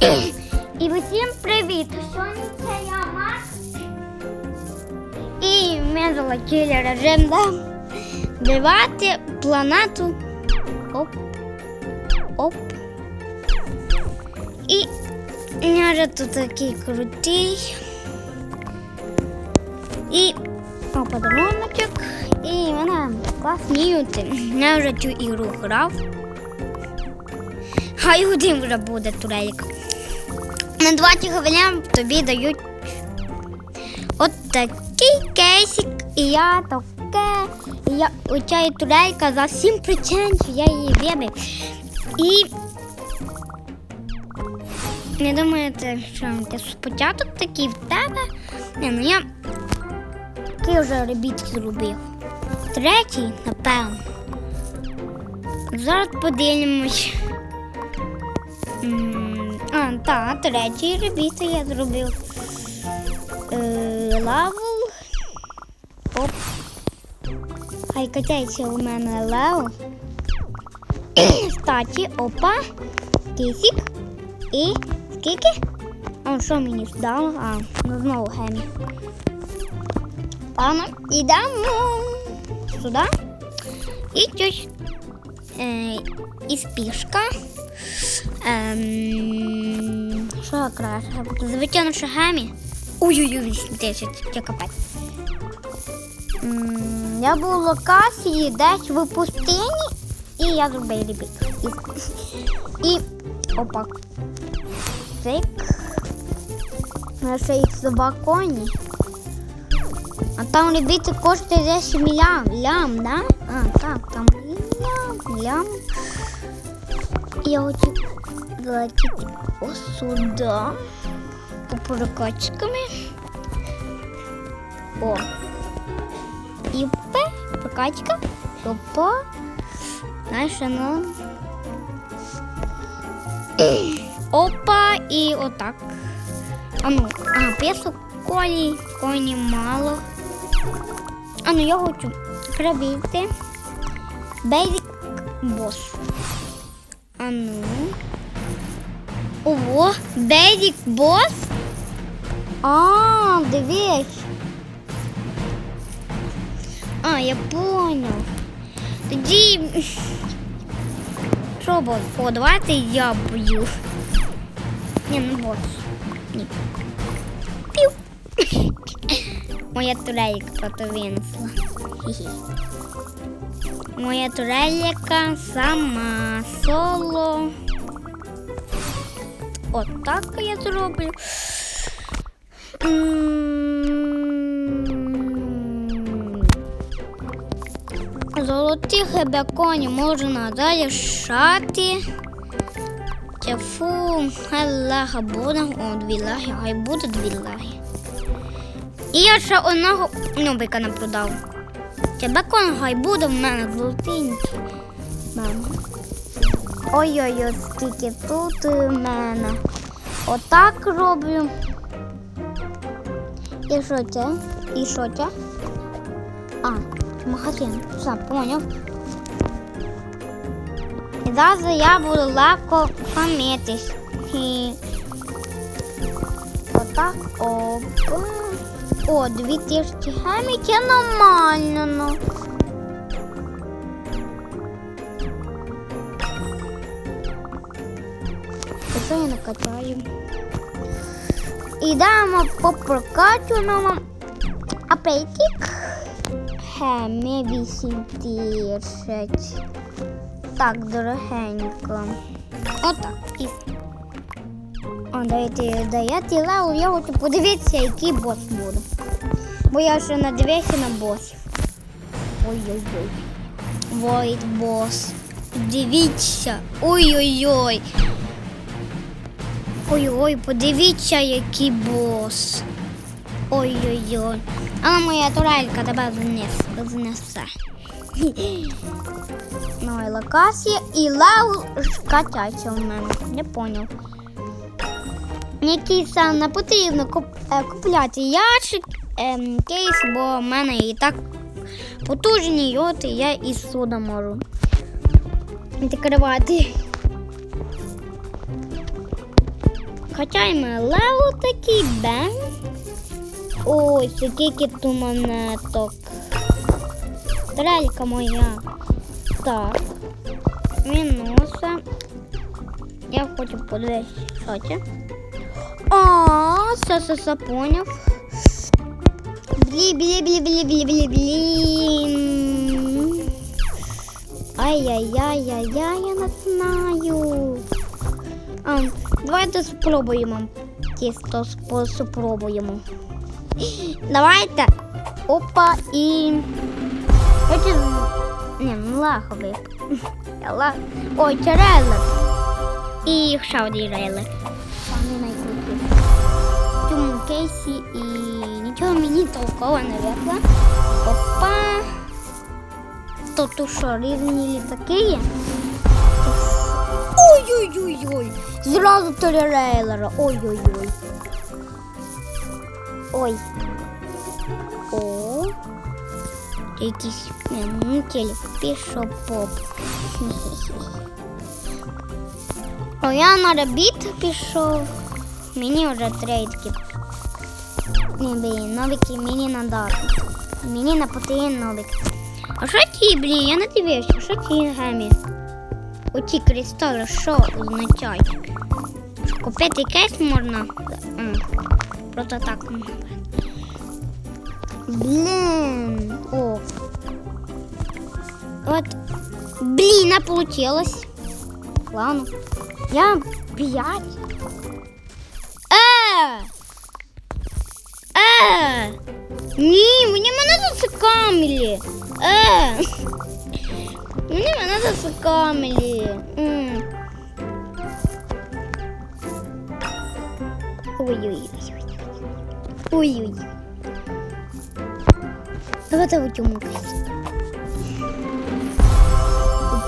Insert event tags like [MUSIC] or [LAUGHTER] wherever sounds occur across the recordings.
І усім привіт! Сьогодні це я Макс. І ми залетіли режим дивати планету. Оп. Оп. І я вже тут такий крутий. І о, подаруночок. І мене класні ютин. Я вже цю ігру грав. Хай один вже буде турелік. На 20 хвилин тобі дають от такий кейсик, і я таке. І я оця турелька за 7% я її вибив. І не думаєте, що це спочатку такий в тебе. Не, ну я такий вже ребіт зробив. Третій, напевно. Зараз подивимось. А, так, третій ребіт я зробив. Е, лаву. Оп. Хай катається у мене лео. Статі, опа. Кисік. І скільки? А що мені здало? А, ну знову гемі. Ладно, ідемо сюди. І щось. Е, і спішка. Ем, що краще? Звичайно, що гемі. Ой-ой-ой, 8 тисяч, це капець. М, Я був в локації десь в пустині, і я зробив ребіт. І, і опа. Цик. На ще їх коні. А там ребіти коштує десь лям, лям, да? А, так, там лям, лям. Я хочу залетіти ось сюди. По прокачками. О. І П, прокачка. Опа. Знаєш, ну. Опа, і отак. А ну, а, песок колі, коні мало. А ну я хочу пробити. Basic boss. Ну. Ого, Basic boss? А, дивись. А, я понял. Тоді. Що бот? О, давайте я б'ю. Ні, ну бот. Ні. Пів. Моя турелька просто. Хі-хі. Моя турелька сама соло. Отак я зроблю. М. Золоті хебеконі можна залишати. Хай лага буде. О, дві лаги, хай буде дві лаги. І я ще одного нубика не продав. Тебе хай буде в мене золотинький. Мама. Ой-ой-ой, скільки тут у мене. Отак роблю. І що це? І що це? А, магазин. Все, поняв. І зараз я буду легко помітись. І отак оп. О, дві тисячі гемі, це нормально. Ну. Це я накачаю. Ідемо по прокачаному апетик. Гемі 8 тисяч. Так, дорогенько. Отак. І... О, даєте, даєте левел, я хочу подивитися, який бос буде. Бо я ще надивився на босів. Ой-ой-ой. Void бос. Дивіться. Ой-ой-ой. Ой-ой, подивіться, який бос. Ой-ой-ой. Але моя турелька тебе знес, знесе. [LAUGHS] Ну і локація і лав качається у мене. Не поняв. Який сам не потрібно е, купляти ящик, ем, кейс, бо в мене і так потужні йоти, я і сюди можу відкривати. качаємо лево такий бен. Ой, скільки тут монеток. Трелька моя. Так. Мінуса. Я хочу подивитися, що. А, все, все, все, поняв. Блі, блі, блі, блі, блі, блі, блін. Ай-яй-яй-яй-яй, я не знаю. А, давайте спробуємо. Тісто спробуємо. Давайте. Опа і. Хочу... Ні, ну лаховий. [LAUGHS] Я ла... Ой, це рейлер. І ще один рейлер. Самі найкрутіші. В цьому кейсі і нічого мені толково не вийшло. Опа. Тут що, різні літаки є? Ой-ой-ой-ой! Зразу три рейлера. Ой-ой-ой. Ой. О. Якийсь не, [LAUGHS] ну, телек пішов поп. О, я на ребіт пішов. Мені вже трейдки. Не, блін, новики мені надо. Мені не потрібен новик. А що ті, блін, я не дивився, що ті гемі? Оті кристали, що означають? Купити кейс можна? Просто так. Блін. О. От. Блін, не получилось. Ладно. Я п'ять. Ні, мені мене зацикамили. Е! Мені мене зацикамили. Ой-ой-ой. Ой-ой. Давайте кайфі.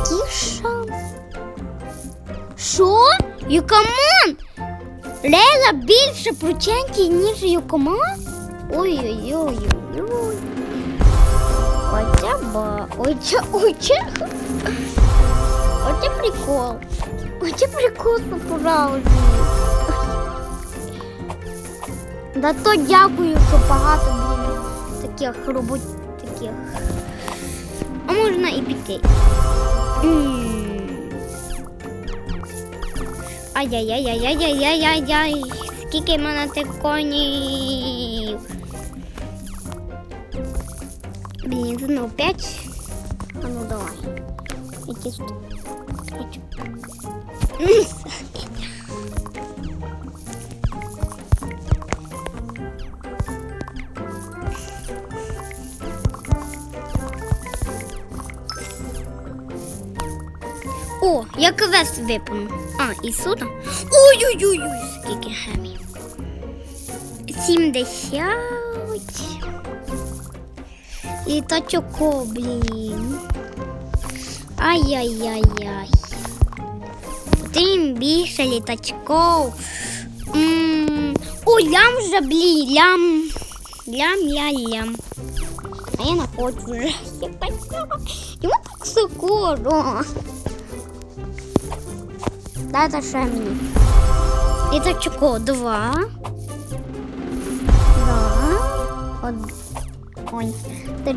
Тиша. Що? Юкамон? Лейла більше процентів, ніж Юкамон? Ой-ой-ой-ой. Оце ба. Оце, оце. Оце прикол. Оце прикол справді. Да то дякую, що багато блін таких робот таких. А можна і піти. Ай-яй-яй-яй-яй-яй-яй-яй. Скільки мене тих конів. Блін, знову п'ять. А ну давай. Які сто. О, я квест виповнив. А, і сюди. Ой-ой-ой, скільки гемів. 70. Літачок, о, блін. Ай-яй-яй-яй. Тим більше літачков. М, О, лям же, блін, лям. Лям, лям, лям. А я не хочу вже. Я так- Йому так скоро. Дайте ще мені. Літачко два. Два. Од... Ой, три.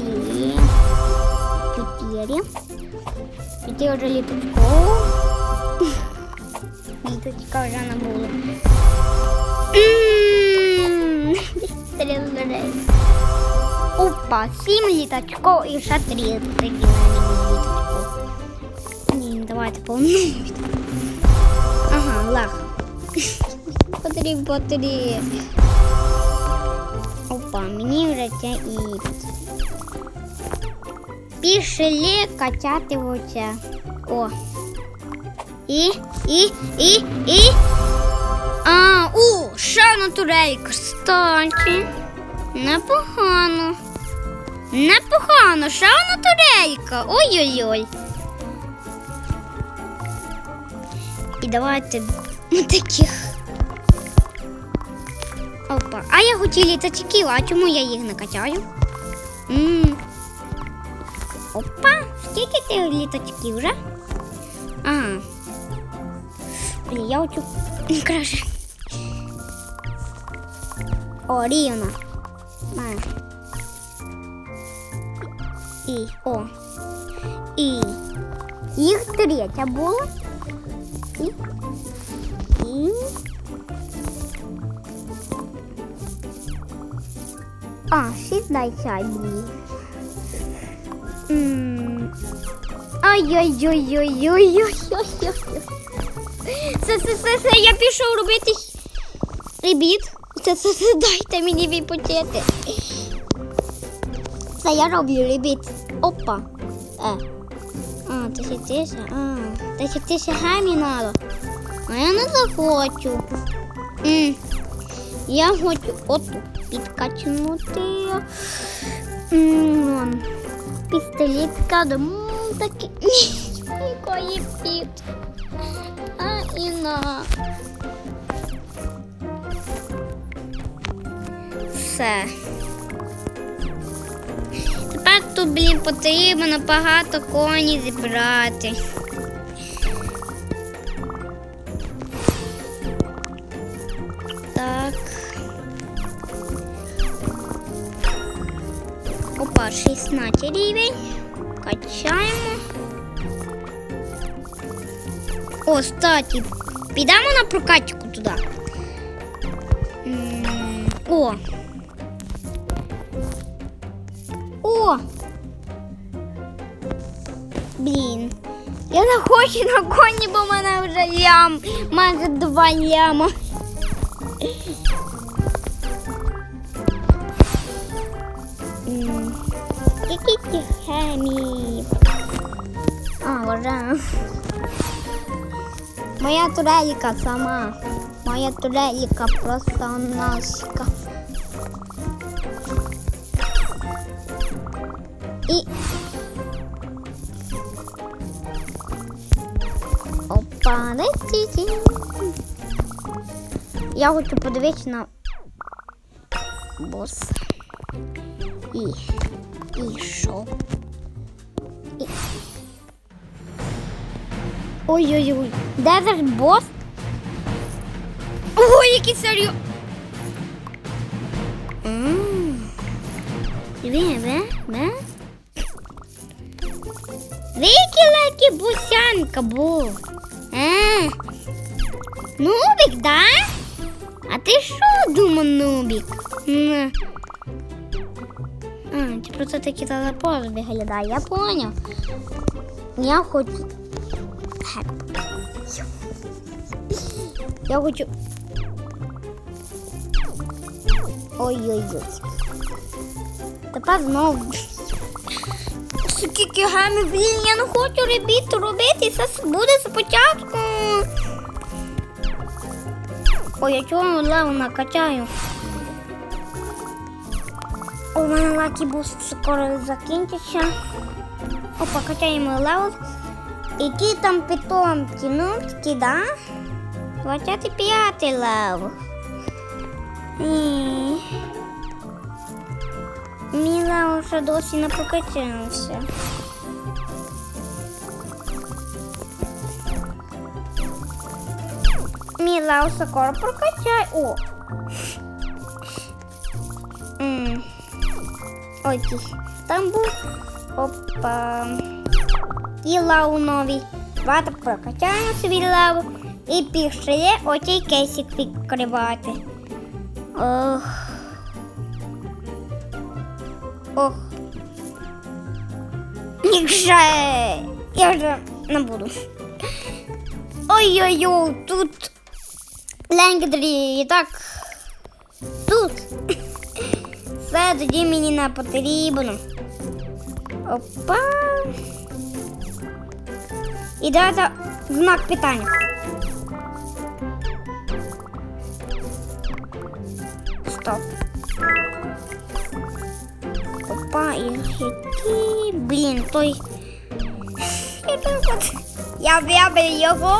Чотири. Чотири вже літачко. Літачка вже не було. М, Три людей. Опа, сім літачко і ще три такі на мені літачко. Ні, давайте повну. [LAUGHS] Ага, лах. [LAUGHS] Потри, потри. Мені вже це і. Пішли качати оце. О. І, і, і, і. А, у, ще на турелька, кстати. Непогано. Непогано, ще одна турелька. Ой-ой-ой. І давайте таких. Опа. А я хотів літачків, а чому я їх не качаю? м Опа, скільки ти літачків вже? Ага. Блін, я хочу краще. О, рівно. На. І. О. І. Їх третя була. І. А, шість дай чай. Ай-яй-яй-яй-яй-яй-яй-яй. Все, все, все, все, я пішов робити ребіт. Це, це, це, дайте мені відпочити. Це я роблю ребіт. Опа. Е. А, це ще тише. А, це ще тише гамі надо. А я не захочу. М. Я хочу отут підкачнути. М, Пістолет кадом такий. Якої піт. А і на. Все. Тепер тут, блін, потрібно багато коні зібрати. Опа, 16 рівень. Качаємо. О, статі. Підемо на прокачку туди. М, О. О. Блін. Я не хочу на коні, бо в мене вже лям. Майже два ляма. Вже. Моя туреліка сама. Моя туреліка просто наска. І. Опа, летіть. Я хочу подивитися на бос. І. І що? Ой-ой-ой. Де це ж бос? Ой, який серйоз. Бе, бе. Бусянка був. А, Нубик, да? А ти що думав, Нубик? М. А, ти просто таки телепорт виглядає, я поняв. Я хочу Я хочу. Ой-ой-ой. Тепер знову. Скільки гамі, блін, я не хочу ребіт робити, це буде спочатку. Ой, я чого леву накачаю. У мене лакі буст скоро закінчиться. Опа, качаємо левел. Які там питомці? Ну, такі, да? 25 лев. Ні. Мій лев ще досі не покачався. Мій лев скоро прокачає. О! М. Ой, там був. Опа. І лаву новий. Давайте прокачаємо собі лаву і пішли оцей кейсик відкривати. Ох. Ох. Нікже. Я вже не буду. Ой-ой-ой, тут лендері і так. Тут. Все тоді мені не потрібно. Опа. І давайте знак питання. Стоп. Опа, і які, блін, той. Я так вибив його.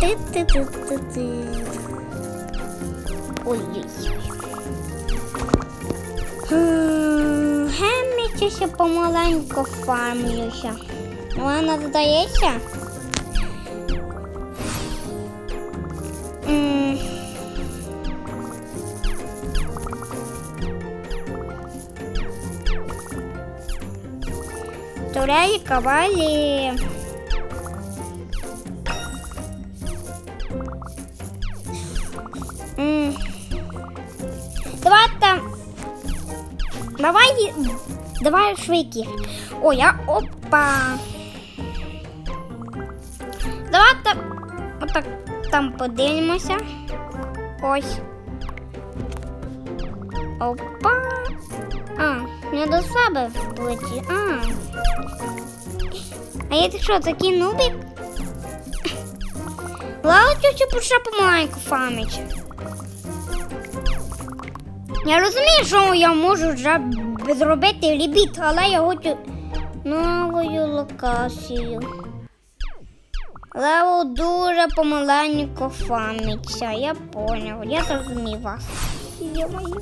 Ти-ти-ти-ти-ти. Ой-ой-ой. М, Гемічуся помаленьку фармлюся. Вона додається? М. Давай там. Давай. Давай швидкі. О, я опа. Давай. Отак там подивимося. Ось. Опа. А, не до себе плеті. А. А я що, такий нубик? Ладно, тільки почав помаленьку фамить. Я розумію, що я можу вже зробити лібіт, але я хочу новою локацію. Лево дуже помаленько фамиться, я поняв, я зрозумів вас. Йо-моє.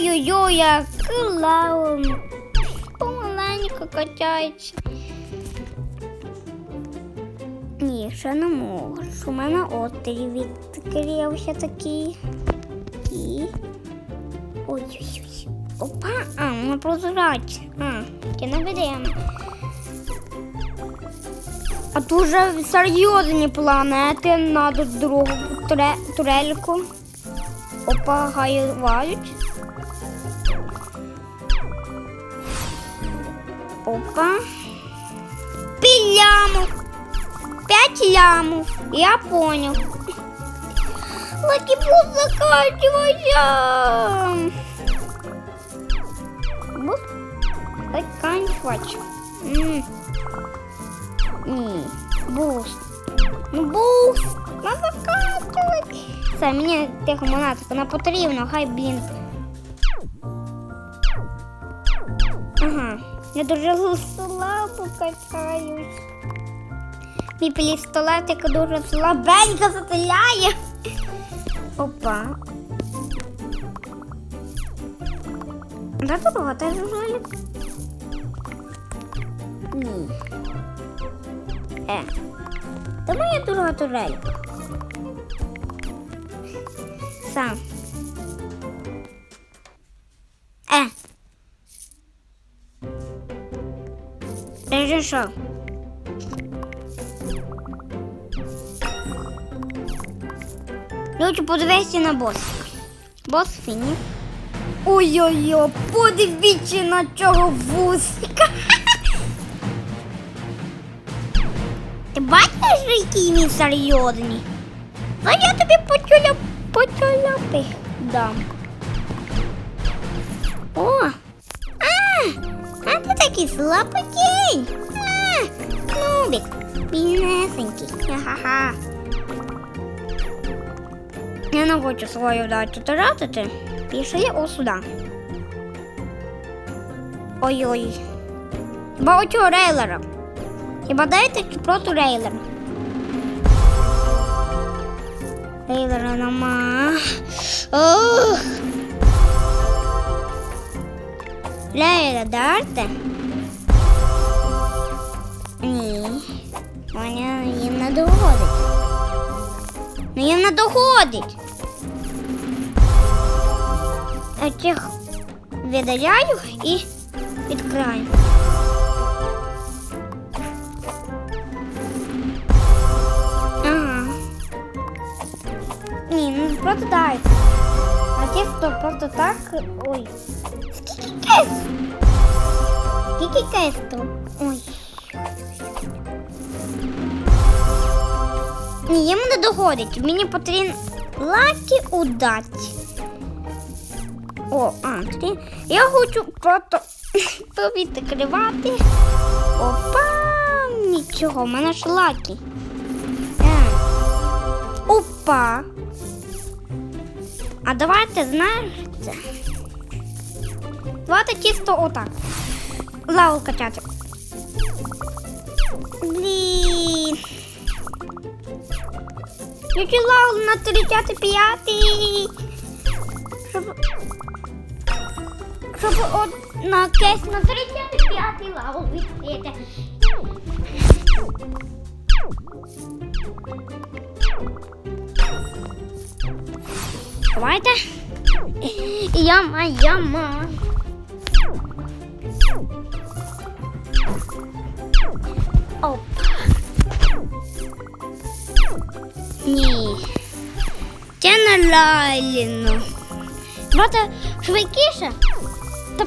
Ой-ой-ой, як лаум. Помаленько качається. Ні, ще не можу. У мене отель відкрився такий. І. Ой-ой-ой. Опа, а, воно прозрачне. А, таке не беремо. А дуже серйозні планети на другу туре, турельку. Опа. Опа. Піляму. Пять лямов. Я понял. Бус заканчивать. М. Не, буст. Ну, буст. Надо заканчивать. Це мені тих монаток не потрібно, хай блін. Я дуже слабо качаюсь. Мій пістолетик дуже слабенько стріляє. Опа. Да дорога теж жаль. Ні. Е. Та моя дорога турелька. Сам. Ти що? Хочу на бос. Бос фіні. Ой-ой-ой, подивіться на цього вусика. [LAUGHS] Ти бачиш, який він серйозний? А я тобі потюля, потюляпи дам. О! А! А ти такий слабкий. А! Нубик, біднесенький. Ха-ха-ха. Я не хочу свою дачу тратити. Пішли ось сюди. Ой-ой. Хіба оцього рейлера. Хіба дайте просто рейлер. Рейлера нема. Ох. Рейлера дайте. Ваня їм не доходить. Ну їм не доходить. А цих видаляю і відкраю. Ага. Ні, ну просто дайте. А ті, хто просто так. Ой. Скільки кейс? Скільки кейс тут? Ні, йому не доходить. Мені потрібен лакі удачі. О, а, тоді я хочу просто [LAUGHS] тобі відкривати. Опа! Нічого, в мене ж лакі. Так. Опа. А давайте знаєте. Давайте чисто отак. Лаву качати. Блін. Лаву на 35. Щоб... щоб от на кейс на 35 лаву відкрити. Давайте. Яма, яма. Оп. Ні. Це нереально. Давайте швидкіше. Та...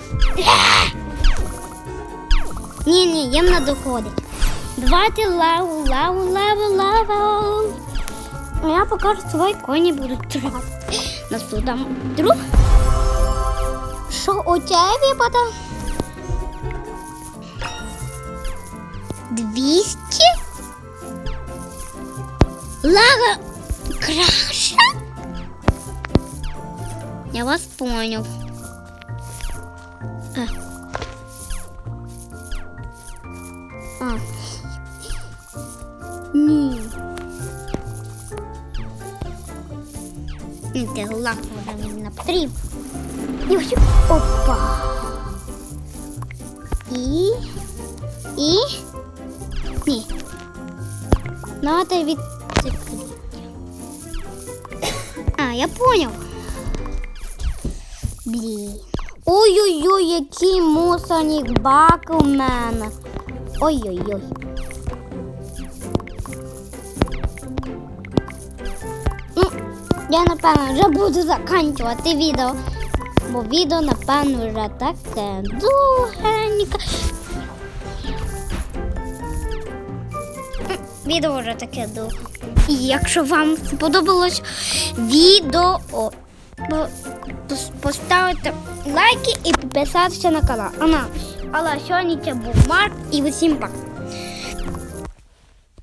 Ні, ні, їм не доходить. Давайте лаву, лаву, лаву, лаву. А я покажу свої коні будуть тривати. Нас тут там друг. Що у тебе випадає? 200? Лага краша? Я вас понял. А. А. Ні. Це вона мені не потрібна. І ось- Опа. І. І. Ні. Надо відцепити. Я понял. Блін. Ой-ой-ой, який мусорник бак у мене. Ой-ой-ой. Ну, я напевно вже буду закінчувати відео. Бо відео, напевно, вже таке довгеньке. Відео вже таке довге. І якщо вам сподобалось відео, поставити лайки і підписатися на канал. Ана, але сьогодні це був Марк і усім пока.